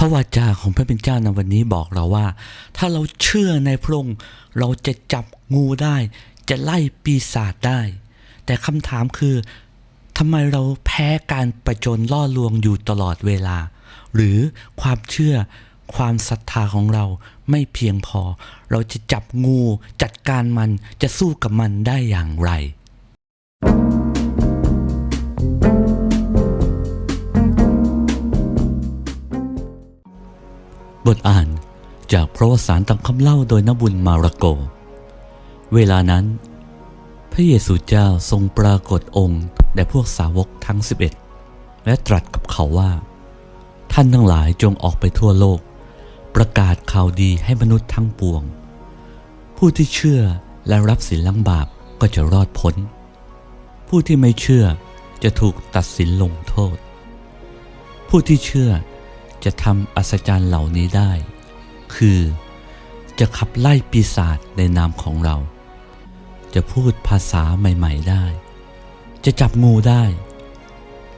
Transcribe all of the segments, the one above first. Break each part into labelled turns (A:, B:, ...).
A: พระวาจาของพระเป็นเจ้าในวันนี้บอกเราว่า ถ้าเราเชื่อในพระองค์เราจะจับงูได้ จะไล่ปีศาจได้ แต่คำถามคือทำไมเราแพ้การประจนล่อลวงอยู่ตลอดเวลา หรือความเชื่อความศรัทธาของเราไม่เพียงพอ เราจะจับงูจัดการมันจะสู้กับมันได้อย่างไร บทอ่านจากพระวสารตามคำเล่าโดยนบุญมาระโก เวลานั้น พระเยซูเจ้าทรงปรากฏองค์แด่พวกสาวกทั้ง 11 และตรัสกับเขาว่า ท่านทั้งหลายจงออกไปทั่วโลก ประกาศข่าวดีให้มนุษย์ทั้งปวง ผู้ที่เชื่อและรับสินลังบาปก็จะรอดพ้น ผู้ที่ไม่เชื่อจะถูกตัดสินลงโทษ ผู้ที่เชื่อ จะทำอัศจรรย์เหล่านี้ได้ คือจะขับไล่ปีศาจในนามของเรา จะพูดภาษาใหม่ๆได้ จะจับงูได้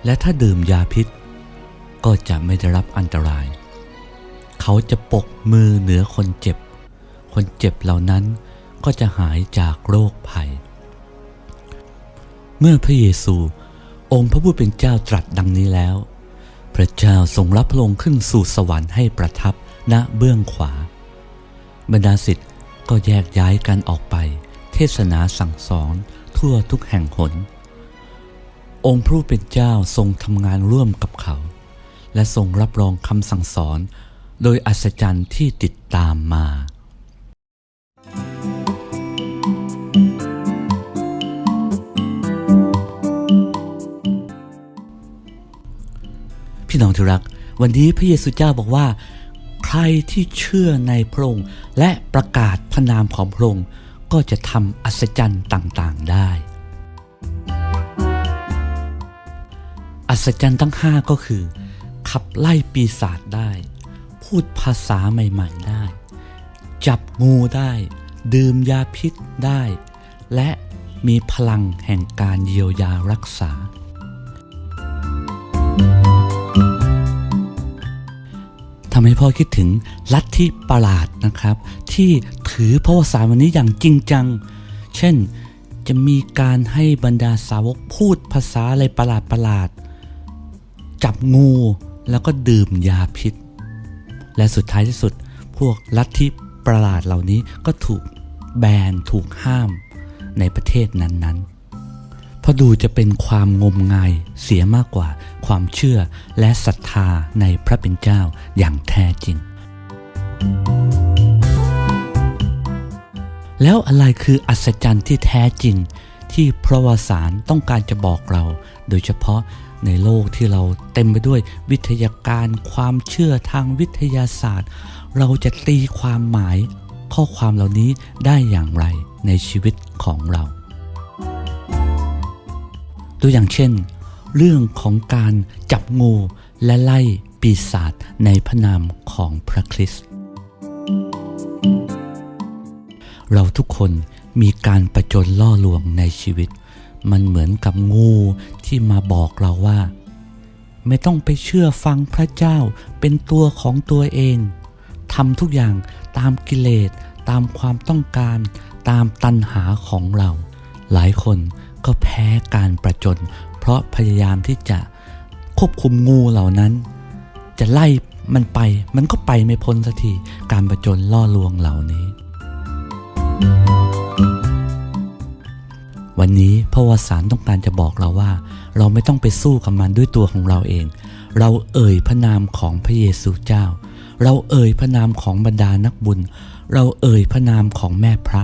A: และถ้าดื่มยาพิษ ก็จะไม่ได้รับอันตราย เขาจะปกมือเหนือคนเจ็บ คนเจ็บเหล่านั้นก็จะหายจากโรคภัย เมื่อพระเยซูองค์พระผู้เป็นเจ้าตรัสดังนี้แล้ว พระเจ้าทรงรับพระองค์ขึ้นสู่สวรรค์ให้ประทับณเบื้องขวา บรรดาศิษย์ก็แยกย้ายกันออกไป เทศนาสั่งสอนทั่วทุกแห่งหน องค์พระผู้เป็นเจ้าทรงทำงานร่วมกับเขา และทรงรับรองคำสั่งสอน โดยอัศจรรย์ที่ติดตามมา พี่น้องที่รัก วันนี้พระเยซูเจ้าบอกว่า ใครที่เชื่อในพระองค์และประกาศพระนามของพระองค์ก็จะทำอัศจรรย์ต่างๆได้ อัศจรรย์ทั้งห้าก็คือ ขับไล่ปีศาจได้ พูดภาษาใหม่ๆได้ จับงูได้ ดื่มยาพิษได้ และมีพลังแห่งการเยียวยารักษาำให้พ่อคิดถึงลัทธิประหลาดนะครับ ที่ถือพระวสารวันนี้อย่างจริงจัง เช่นจะมีการให้บรรดาสาวกพูดภาษาอะไรประหลาดประหลาด จับงูแล้วก็ดื่มยาพิษ และสุดท้ายที่สุดพวกลัทธิประหลาดเหล่านี้ก็ถูกแบนถูกห้ามในประเทศนั้นๆ เพราะดูจะเป็นความงมงายเสียมากกว่าความเชื่อและศรัทธาในพระเป็นเจ้าอย่างแท้จริง แล้วอะไรคืออัศจรรย์ที่แท้จริง ที่พระวสารต้องการจะบอกเรา โดยเฉพาะในโลกที่เราเต็มไปด้วยวิทยาการความเชื่อทางวิทยาศาสตร์ เราจะตีความหมายข้อความเหล่านี้ได้อย่างไรในชีวิตของเรา ตัวอย่างเช่น เรื่องของการจับงูและไล่ปีศาจในพระนามของพระคริสต์เราทุกคนมีการประจนล่อลวงในชีวิต มันเหมือนกับงูที่มาบอกเราว่า ไม่ต้องไปเชื่อฟังพระเจ้าเป็นตัวของตัวเองทำทุกอย่างตามกิเลสตามความต้องการ ตามตัณหาของเรา หลายคน ก็แพ้การประจน เพราะพยายามที่จะควบคุมงูเหล่านั้น จะไล่มันไป มันก็ไปไม่พ้นสักทีการประจนล่อลวงเหล่านี้ วันนี้พระวสารต้องการจะบอกเราว่า เราไม่ต้องไปสู้กับมันด้วยตัวของเราเอง เราเอ่ยพระนามของพระเยซูเจ้า เราเอ่ยพระนามของบรรดานักบุญ เราเอ่ยพระนามของแม่พระ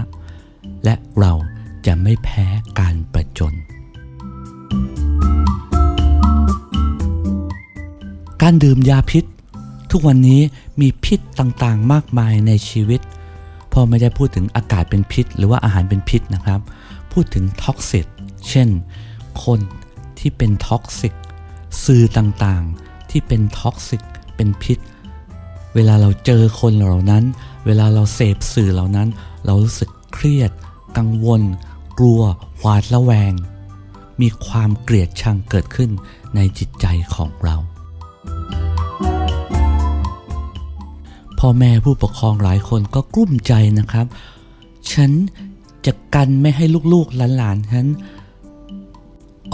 A: และเรา จะไม่แพ้การประจน การดื่มยาพิษ ทุกวันนี้มีพิษต่างๆ มากมายในชีวิต พอไม่ได้พูดถึงอากาศเป็นพิษ หรือว่าอาหารเป็นพิษนะครับ พูดถึงท็อกซิกเช่น คนที่เป็นท็อกซิกสื่อต่างๆ ที่เป็นท็อกซิกเป็นพิษ เวลาเราเจอคนเหล่านั้น เวลาเราเสพสื่อเหล่านั้น เรารู้สึกเครียด กังวล กลัวหวาดระแวง มีความเกลียดชังเกิดขึ้นในจิตใจของเราพ่อแม่ผู้ปกครองหลายคนก็กลุ้มใจนะครับ ฉันจะกันไม่ให้ลูกๆหลานๆฉัน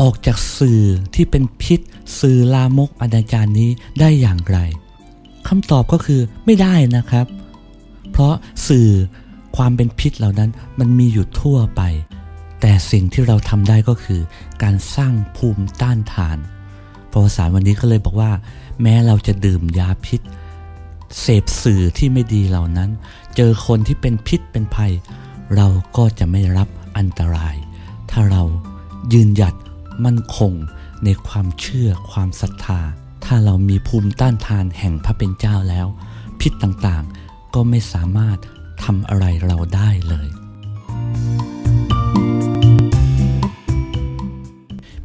A: ออกจากสื่อที่เป็นพิษสื่อลามกอนาจารนี้ได้อย่างไรคำตอบก็คือไม่ได้นะครับ เพราะสื่อความเป็นพิษเหล่านั้นมันมีอยู่ทั่วไป แต่สิ่งที่เราทำได้ก็คือ การสร้างภูมิต้านทานประวัติศาสตร์วันนี้ก็เลยบอกว่า แม้เราจะดื่มยาพิษ เสพสื่อที่ไม่ดีเหล่านั้น เจอคนที่เป็นพิษเป็นภัย เราก็จะไม่รับอันตราย ถ้าเรายืนหยัดมั่นคงในความเชื่อความศรัทธา ถ้าเรามีภูมิต้านทานแห่งพระเป็นเจ้าแล้ว พิษต่างๆก็ไม่สามารถทำอะไรเราได้เลย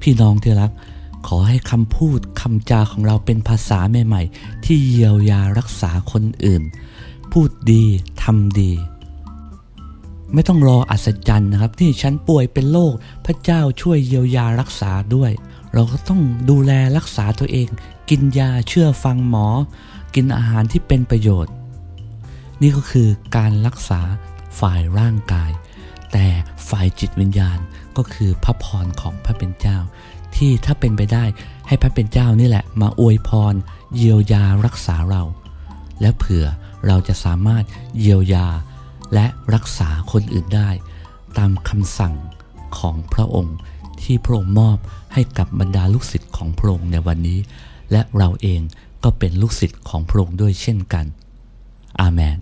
A: พี่น้องที่รัก ขอให้คำพูดคำจาของเราเป็นภาษาใหม่ๆ ที่เยียวยารักษาคนอื่น พูดดีทำดี ไม่ต้องรออัศจรรย์นะครับที่ฉันป่วยเป็นโรคพระเจ้าช่วยเยียวยารักษาด้วย เราก็ต้องดูแลรักษาตัวเอง กินยาเชื่อฟังหมอ กินอาหารที่เป็นประโยชน์ นี่ก็คือการรักษาฝ่ายร่างกาย แต่ฝ่ายจิตวิญญาณ ก็คือพระพรของพระเป็นเจ้า ที่ถ้าเป็นไปได้ให้พระเป็นเจ้านี่แหละ มาอวยพร เยียวยารักษาเรา และเผื่อเราจะสามารถเยียวยาและรักษาคนอื่นได้ ตามคำสั่งของพระองค์ที่พระองค์มอบให้กับบรรดาลูกศิษย์ของพระองค์ในวันนี้ และเราเองก็เป็นลูกศิษย์ของพระองค์ด้วยเช่นกัน อาเมน